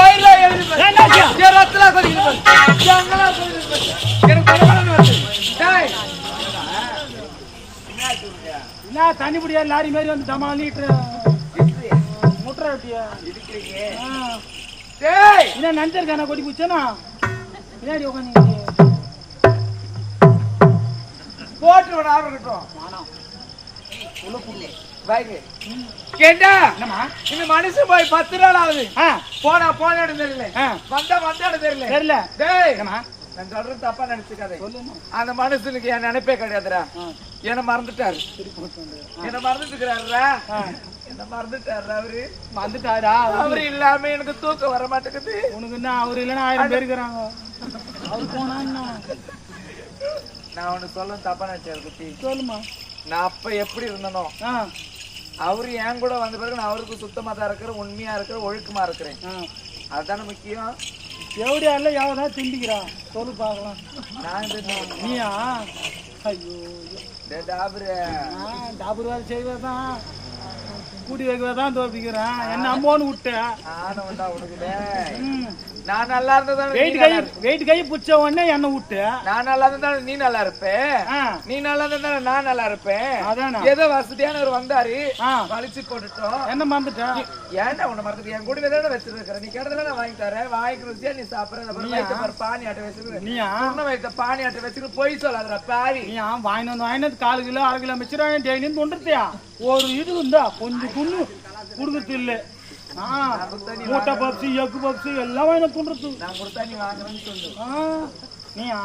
வயிறுல எழுதி வருது. டேய், என்ன தண்ணி பிடியா லாரி மாதிரி வந்து டமா லிட்டர் முட்டை வெட்டியா டேய், என்ன நினைச்சிருக்கான கொடி பூச்சனா பின்னாடி உட்காந்து போட்டு விட ஆரம்பிக்கட்டும். வாய்க்கு. கேட்டா? இந்த மனுஷன் போய் பத்து நாள் ஆகுது. போனா போன இடம் தெரியல. வந்தா வந்த இடம் தெரியல. தெரியல. நான் சொல்றது தப்பா நினைச்சுக்காதே. அந்த மனுஷனுக்கு என் நினைப்பே கிடையாதுடா. ஆ. என்ன மறந்துட்டாரு. என்ன மறந்துட்டுக்கிறாருடா. ஆ. என்ன மறந்துட்டாரு அவரு. வந்துட்டாரா? அவரு இல்லாம எனக்கு தூக்கம் வர மாட்டேங்குது. உனக்கு என்ன அவர் இல்லைன்னா ஆயிரம் பேர் இருக்கிறாங்க. அவர் போனா நான் உனக்கு சொல்ல தப்பா நினைச்சேன் குட்டி. சொல்லுமா நான் அப்ப எப்படி இருந்தனோ? அவரு என் கூட வந்த பிறகு நான் அவருக்கு சுத்தமா தான் இருக்கிறேன் உண்மையா இருக்கிறேன் ஒழுக்கமா இருக்கிறேன். அதுதானே முக்கியம்? எவடியா இல்ல எவனா திண்டிக்கிறா? சொல்லு பார்க்கலாம். நான் நீயா? ஐயோ. டாபரு, டாபர் வேலை செய்வதான் கூட்டி வைக்கதான் தோப்பிக்கிறேன் என்ன அம்மோன்னு விட்டேன். ஆனவன்டா உனக்கு. நான் நல்லா இருந்தா வெயிட் கை வெயிட் கை பிடிச்ச உடனே என்ன விட்டு. நான் நல்லா இருந்தா நீ நல்லா இருப்ப? ஆ. நீ நல்லா இருந்தா நான் நல்லா இருப்பேன் அதானா. ஏதோ வசதியானவர் வந்தாரு. வலிச்சு போட்டுட்டோம். என்ன மறந்துட்டேன் ஏன்டா உன்னை மறந்துட்டு? என் கூடவே தானே வச்சிருக்கிற. நீ கேட்டதுல நான் வாங்கி தரேன். வாங்கி ருசியா நீ சாப்பிடுற. பாரு பானி ஆட்ட வச்சிருக்க நீயா? சொன்ன வயிற்ற பானி ஆட்ட வச்சுட்டு பொய் சொல்லாதடா வாங்கிட்டு வந்து வாங்கிட்டு வந்து கால் கிலோ அரை கிலோ மிச்சம் டெய்லியும் தொண்டுத்தியா ஒரு இது இருந்தா கொஞ்சம் துண்ணு கொடுக்கறது இல்லை. மூட்டை பப்ஸு எக்கு பப்ஸு எல்லாம் வாங்கிட்டு துண்டுறது நான் கொடுத்தா நீ வாங்குறேன்னு சொல்லு. நீயா?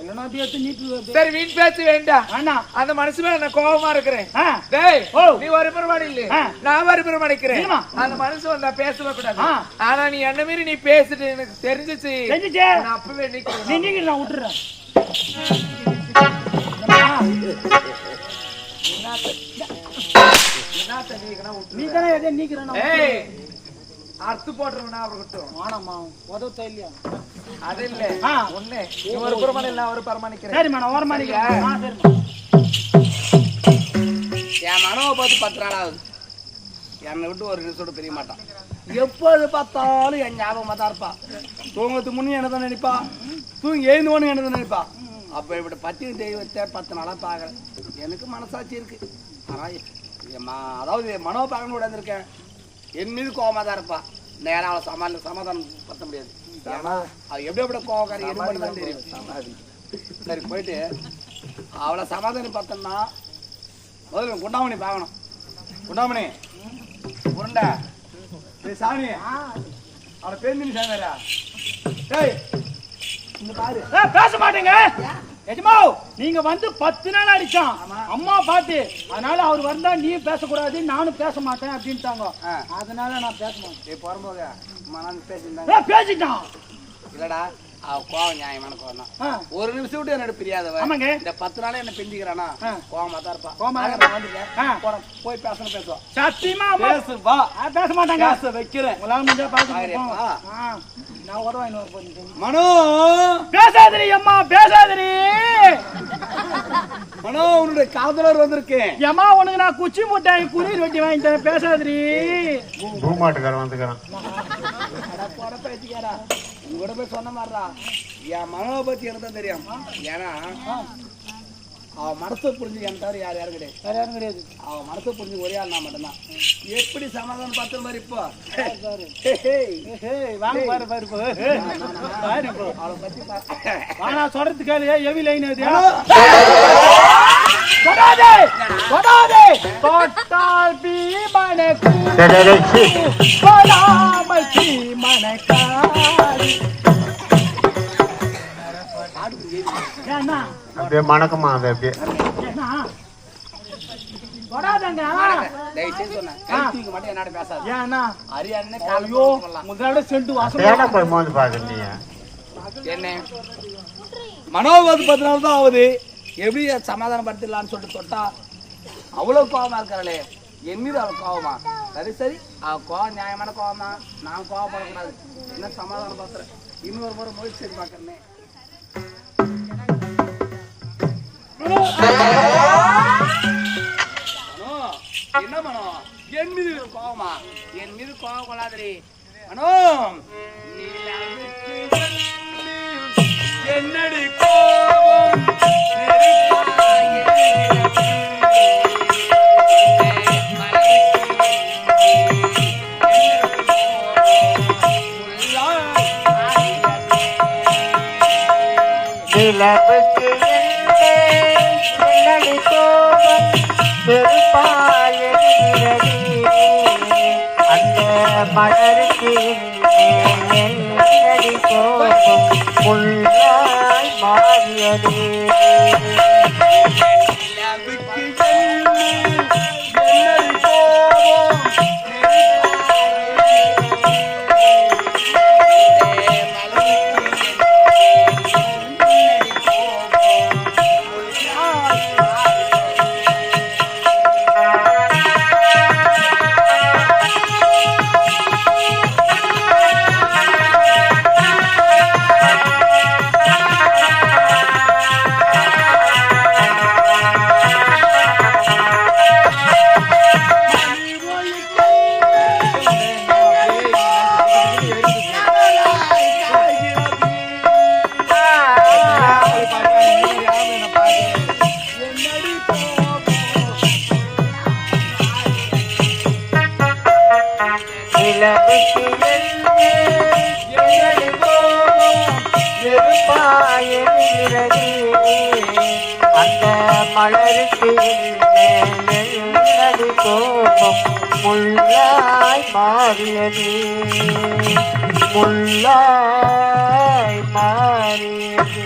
இல்லைன்னா எடுத்து நீட்டு. சரி வீண் பேச்சு வேண்டாம் வேணாம் அந்த மனசு மேல நான் கோபமா இருக்கிறேன். டேய். நீ ஒரு பெருமாடி இல்ல. நான் ஒரு. அந்த மனசு வந்தா பேசவே கூடாது. ஆனா நீ என்ன மீறி நீ பேசிட்டு எனக்கு தெரிஞ்சிச்சு. நான் அப்பவே நிக்கிறேன் நீ நீங்க நான் விட்டுறேன். நீ தானே எதை நீக்கிறேன் அறுத்து போட்டுருவனா அவர்கிட்டும் வாணம்மா உதவு இல்லையா? அது இல்ல. ஆ. ஒண்ணு ஒரு பெருமாள் இல்ல ஒரு பரமாணிக்கிறேன். சரிம்மா நான் ஓரமா நிக்கிறேன் ஆ சரிம்மா. என் மனவை பார்த்து பத்து நாள் ஆகுது. என்னை விட்டு ஒரு நிமிஷம் தெரிய மாட்டான். எப்போது பார்த்தாலும் என் ஞாபகமாக தான் இருப்பா. தூங்கத்துக்கு முன்னே என்ன தான் நினைப்பா? தூங்கி எழுந்தோன்னு என்ன தான் நினைப்பா? அப்போ இப்படி பத்தி தெய்வத்தை பத்து நாளாக பார்க்குறேன் எனக்கு மனசாட்சி இருக்கு. ஆனால் அதாவது மனோ பார்க்கணும் கூட இருக்கேன் என் மீது கோவமாக தான் இருப்பா. நேரம் அவளை சமாளி சமாதானம் பத்த முடியாது. அவள் எப்படி எப்படி கோவக்காரி? தான் தெரியும். சரி போயிட்டு அவளை சமாதானம் பார்த்தோம்னா முதல்ல குண்டாமணி பார்க்கணும் குண்டாமணி உருண்டை. சாமி. அவனை பேருந்து சாமியாரா டேய் இங்க பாரு. ஏய், பேச மாட்டேங்க. எஜமா நீங்க வந்து பத்து நாள் அடிச்சான். அம்மா பாத்து அதனால அவர் வந்தா நீ பேசக்கூடாது நானும் பேச மாட்டேன் அப்படின்ட்டாங்க. அதனால நான் பேச மாட்டேன். பேசியிருந்தாங்க ஏய், பேசிட்டான். இல்லடா. கோவம் நியாயமான கோவம் தான். ஆ, ஒரு நிமிஷம் விட்டு என்னோட பிரியாதவ. ஆமாங்க. இந்த பத்து நாளே என்ன பிந்திக்கிறானா ஆ. கோவமா தான் இருப்பா. கோவமா. போடா, போய் பேசணும் பேசுவோம் சத்தியமா அம்மா பேசு வா ஆ, பேச மாட்டாங்க. பேச வைக்கிறேன். உங்களால முடிஞ்சா ஆயிரப்பா. நான் உதவ இன்னொரு போறேன் மனோ! பேசாதரி அம்மா பேசாதரி மனோ உன்னுடைய காதலர் வந்திருக்கேன். அம்மா உனக்கு நான் குச்சி முட்டாய் குளிர் வெட்டி வாங்கி தரேன். பேசாதரி பூமாட்டுக்காரன் வந்துக்கிறான். உங்களோட போய் சொன்ன மாதிரிடா. என் மனோவை பத்தி எனக்கு தான் தெரியும். ஏன்னா அவ மனசை புரிஞ்சு என் தவிர யார் யாரும் கிடையாது. வேற யாரும் கிடையாது. அவ மனசை புரிஞ்சு ஒரே ஆள் நான் மட்டும்தான். எப்படி சமாதானம் பார்த்த மாதிரி இப்போ. பாரு. வாங்க பாரு பாரு போ. ஏய், பாரு போ. அவளை பத்தி பா- வாடா சொல்றது கேளு. எவி லைன் அது. தொடாதே. தொடாதே. தொட்டால் பீ மணக்கு. தொடாமல் பீ போய் மோந்து பாக்குற நீ என்ன? மனோவது பத்து நாள் தான் ஆகுது. எப்படி சமாதானம் படுத்திடலான்னு சொல்லிட்டு தொட்டா அவ்வளவு கோவமா இருக்காளே என் மீது அவள் கோவமா? சரி சரி. அவ கோவம் நியாயமான கோவம் தான் நான் கோவப்படக்கூடாது. என்ன சமாதானம் இன்னொரு முறை முயற்சி செய்து பார்க்கறேனே. மனோ, என்ன மனோ என் மீது கோபமா என் மீது கோபம் கொள்ளாதடி மனோ என்னடி கோபம் நிலவுக்கு மலருக்கு என்னடி கோபம் முள்ளாய் மாறியது. அந்த மலருக்கு என்னடி கோபம் முள்ளாய் மாறியது. முள்ளாய் மாறியது.